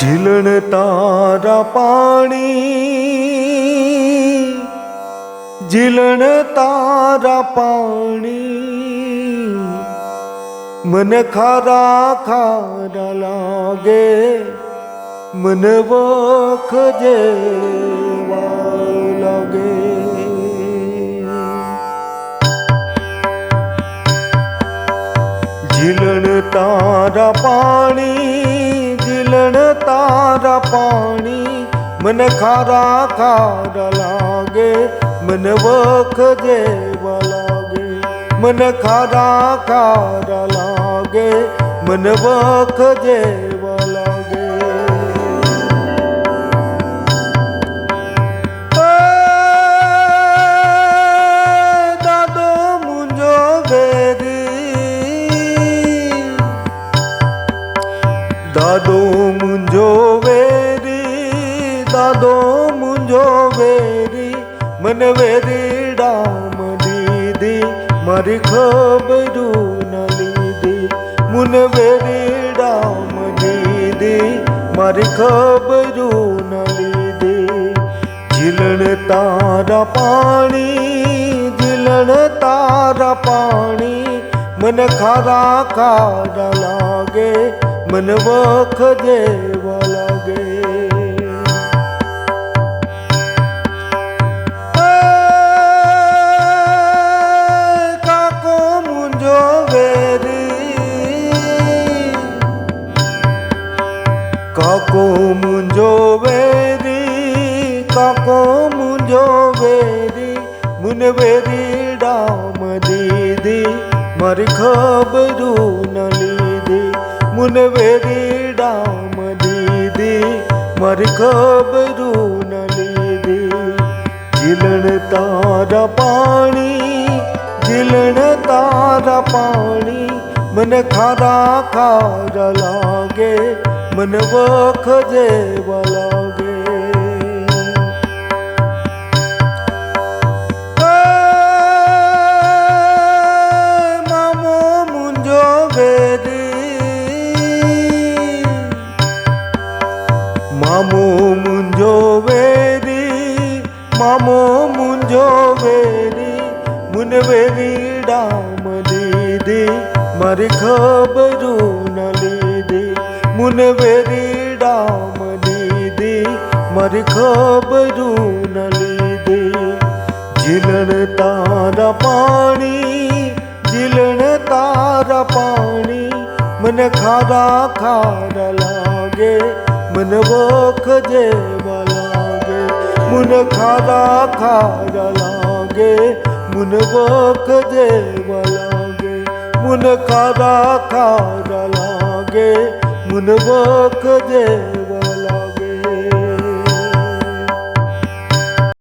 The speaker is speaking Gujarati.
ઝીલણ તારા પાણી જીલણ તારા પાણી, મને ખારા ખારા લાગે, મને વખ જેવા લાગે. જીલણ તારા પાણી તારા પાણી મને ખારા ખારા લાગે, મને વખ જેવા લાગે, મને ખારા ખારા લાગે, મને વખ જેવા લાગે. દાદો વેરી ડામ દીધી મારી ખબરું ન લીધી મુન વેરી ડામ દીધી મારી ખબરું ન લીધી જીલણ તારા પાણી જીલણ તારા પાણી, મને ખારા ખારા લાગે, મન વખ જેવા કાકો મુંજો વેરી કાકો મુંજો વેરી મુન વેરી ડામ દીધી મારી ખબરું ન લીધી મુન વેરી ડામ દીધી મારી ખબરું ન લીધી ઝીલણ તારા પાણી ઝીલણ તારા પાણી મને ખારા ખારા લાગે મને વખ જેવા લાગે એ મામો મુંજો વેરી મામો મુંજો વેરી મામો મુંજો વેરી મુન વેરી ડામ દીધી મારી ખબરું ન લીધી. મુન વેરી ડામ દીધી. મારી ખબરું ન લીધી. જીલણ તારા પાણી જીલણ તારા પાણી. મને ખારા ખારા લાગે, મને વખ જેવા લાગે. મુન ખારા ખારા લાગે, મુન વખ જેવા લાગે. મુન ખારા ખારા લાગે મુન વખ જેવા